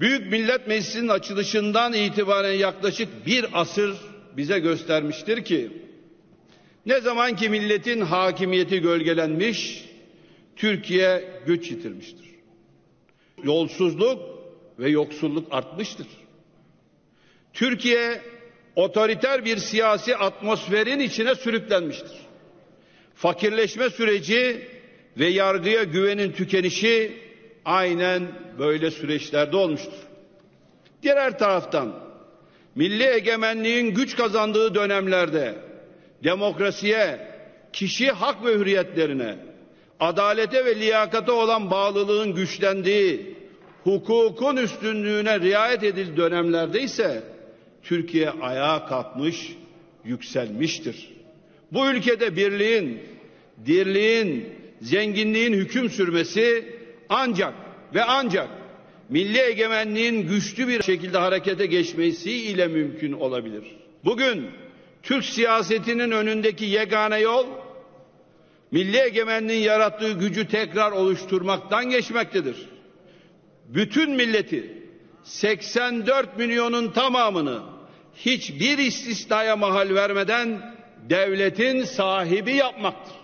Büyük Millet Meclisi'nin açılışından itibaren yaklaşık bir asır bize göstermiştir ki ne zaman ki milletin hakimiyeti gölgelenmiş, Türkiye güç yitirmiştir. Yolsuzluk ve yoksulluk artmıştır. Türkiye otoriter bir siyasi atmosferin içine sürüklenmiştir. Fakirleşme süreci ve yargıya güvenin tükenişi aynen böyle süreçlerde olmuştur. Diğer taraftan milli egemenliğin güç kazandığı dönemlerde demokrasiye, kişi hak ve hürriyetlerine, adalete ve liyakata olan bağlılığın güçlendiği, hukukun üstünlüğüne riayet edildiği dönemlerde ise Türkiye ayağa kalkmış, yükselmiştir. Bu ülkede birliğin, dirliğin, zenginliğin hüküm sürmesi ancak ve ancak milli egemenliğin güçlü bir şekilde harekete geçmesi ile mümkün olabilir. Bugün Türk siyasetinin önündeki yegane yol milli egemenliğin yarattığı gücü tekrar oluşturmaktan geçmektedir. Bütün milleti 84 milyonun tamamını hiçbir istisnaya mahal vermeden devletin sahibi yapmaktır.